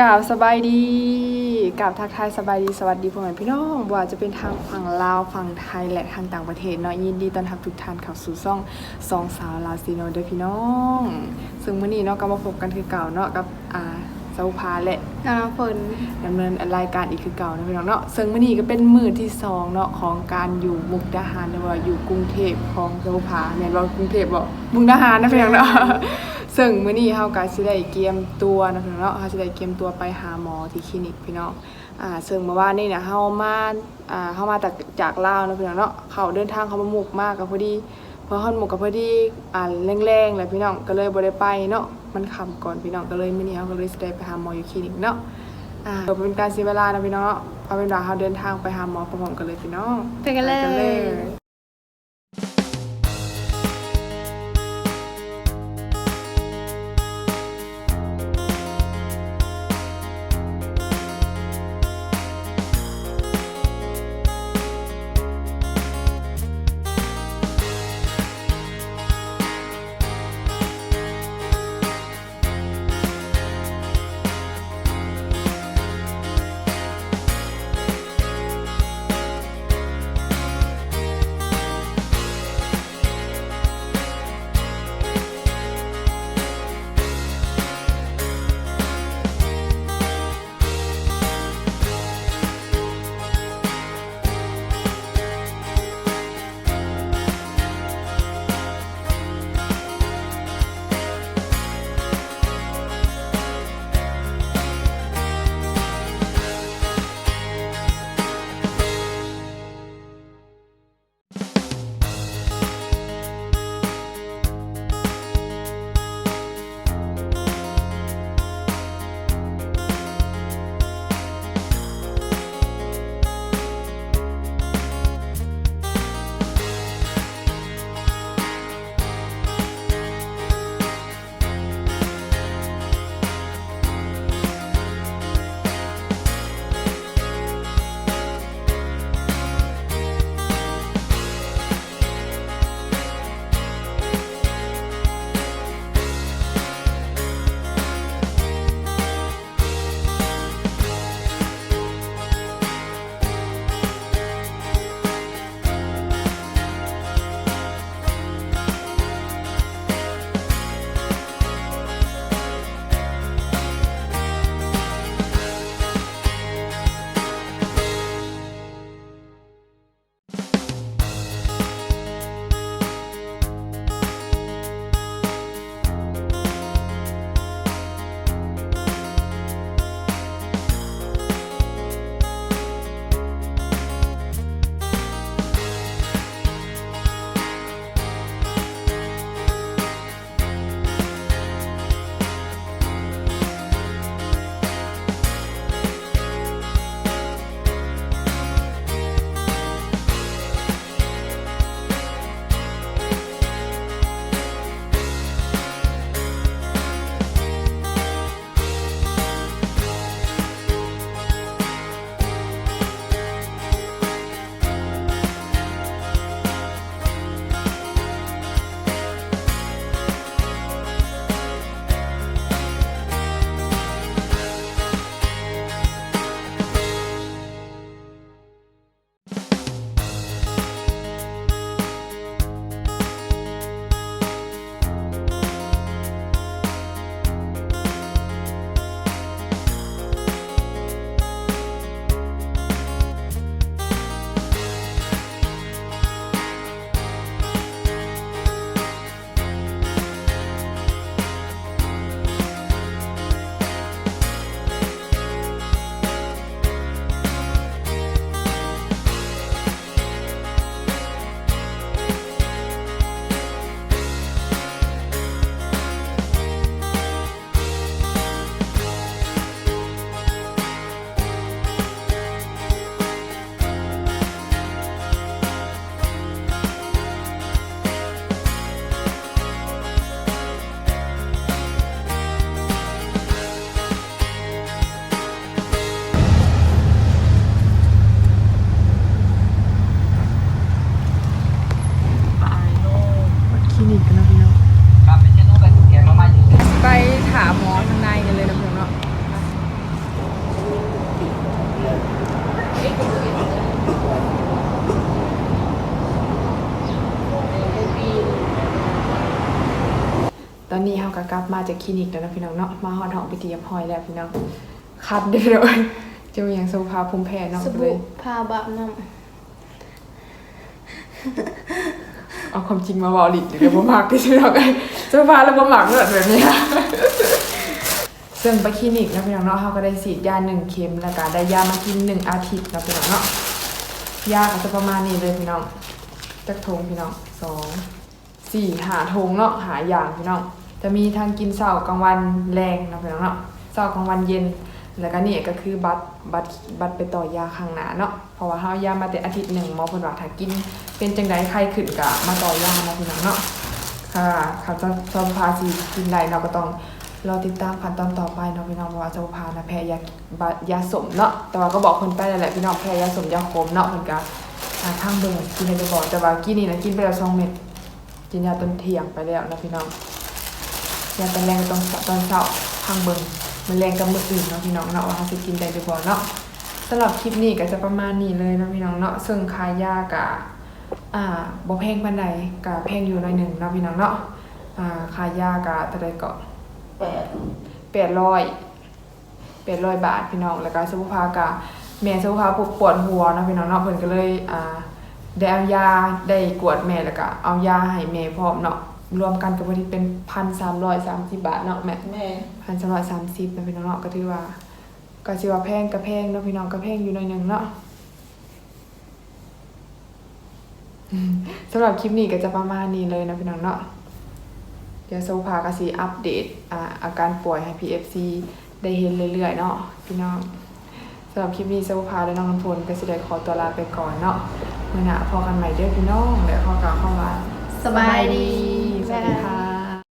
กล่าวสบายดีกล่าวทักทายสบายดีสวัสดีพ่อแม่พี่น้องบ่ว่าจะเป็นทางฝั่งลาวฝั่งไทยและทางต่างประเทศเนาะยินดีต้อนรับทุกท่านเข้าสู่ช่องสองสาวลาวซีโนเด้อพี่น้อง ซึ่งมื้อนี้เนาะก็มาพบกันคือเก่าเนาะกับอ่าสาวพาและน้ำฝนดำเนินรายการอีกคือเก่านะพี่น้องเนาะซึ่งมื้อนี้ก็เป็นมื้อที่สองเนาะของการอยู่มุกดาหารหรือว่าอยู่กรุงเทพของสาวพาแม่นบ่กรุงเทพบ่มุกดาหารนะพี่น้องเนาะ ซึ่งมื้อนี้เฮาก็สิได้เตรียมตัวนะพี่น้องเนาะเฮาสิได้เตรียมตัวไปหาหมอที่คลินิกพี่น้องอ่าซึ่งเมื่อวานนี้เนี่ยเฮามาอ่าเฮามาจากจากลาวนะพี่น้องเนาะเขาเดินทางเข้ามามุกมากก็พอดีพอฮอดหมุกก็พอดีอ่าแรงๆแหละพี่น้องก็เลยบ่ได้ไปเนาะมันค่ำก่อนพี่น้องก็เลยมื้อนี้เฮาก็เลยสิได้ไปหาหมออยู่คลินิกเนาะอ่าเพื่อเป็นการเสียเวลานะพี่น้องเนาะเอาเป็นว่าเฮาเดินทางไปหาหมอพร้อมๆกันเลยพี่น้องไปกันเลไปกันเลยยาหมอทางในกันเลยนะพวกเนาะตอนนี้เฮาก็กลับมาจากคลินิกแล้วนะพี่น้องเนาะมาฮอดห้องพิธีพอยแล้วพี่น้องคัดเด้อเด้จะมีหยังโซฟาภูมิแพ้เนาะสเลวยพาบะน้เอาความจริงมาบอกหลิเดี๋ยวบ่มักที่พี่น้องเอ้ยโซฟาแล้วบ่มักเลิศแบบนี้ ซึ่งไปคลินิกนะพี่น้องเนาะเขาก็ได้ฉีดยาหนึ่งเข็มแล้วก็ได้ยามากินหนึ่งอาทิตย์นะพี่น้องเนาะยาก็จะประมาณนี้เลยพี่น้องจักทงพี่น้องสองสี่หาทงเนาะหาอย่างพี่น้องจะมีทางกินเช้ากลางวันแรงนะพี่น้องเนาะเช้ากลางวันเย็น แล้วก็นี่ก็คือบัตรบัตรบัตรไปต่อยาข้างหน้าเนาะเพราะว่าเฮายามาแต่อาทิตย์หนึ่งหมอเพิ่นว่าถ้ากิน เป็นจังไดไข้ขึ้นก็มาต่อยานะพี่น้องเนาะค่ะเขาจะซอมพาสิกินได้เนาก็ต้อง รอติดตามขั้นตอนต่อไปเนาะพี่น้องเพราะว่าจะพานะแพ้ยาบายาสมเนาะแต่ว่าก็บอกเพิ่นไปแล้วแหละพี่น้องแพ้ยาสมยาขมเนาะเพิ่นก็หาทางเบิ่งกินได้บ่แต่ว่ากินนี่นะกินไปแล้วสองเม็ดกินยาตอนเทียงไปแล้วนะพี่น้องยาตอนแรงตอนตอนเช้าทางเบิงมันแรงกับมืออื่นเนาะพี่น้องเนาะว่าเขาสิกินได้หรือบ่เนาะสำหรับคลิปนี้ก็จะประมาณนี้เลยนะพี่น้องเนาะซึ่งคายากะอ่าบ่แพงปานใดกะแพงอยู่หน่อยหนึ่งเนาะพี่น้องเนาะอ่าคายากะเท่า ใดก็ำแปด800 800บาทพี่น้องแล้วก็สุขภาพกะแม่สุขภาพปวดหัวเนาะพี่น้องเนาะเพิ่นก็เลยอ่าได้เอายาได้กวดแม่แล้วก็เอายาให้แม่พร้อมเนาะรวมกันก็บ่ได้เป็น1,330บาทเนาะแม่แม่พันสำหรับสามสิบนะพี่น้องเนาะก็ถือว่าก็ถือว่าแพงก็แพงเนาะพี่น้องก็แพงอยู่หน่อยหนึงเนาะอืมสำหรับคลิปนี้ก็จะประมาณนี้เลยนะพี่น้องเนาะ เดี๋ยวโซฟาก็สิอัปเดตอ่าอาการป่วยให้ PFC ได้เห็นเรื่อยๆเนาะพี่น้องสำหรับคลิปนี้โซฟาและน้องน้ำพลก็สิได้ขอตัวลาไปก่อนเนาะมื้อหน้าพอกันใหม่เด้อพี่น้องแล้วขอกล่าวเข้ามาสบายดีสวัสดีค่ะ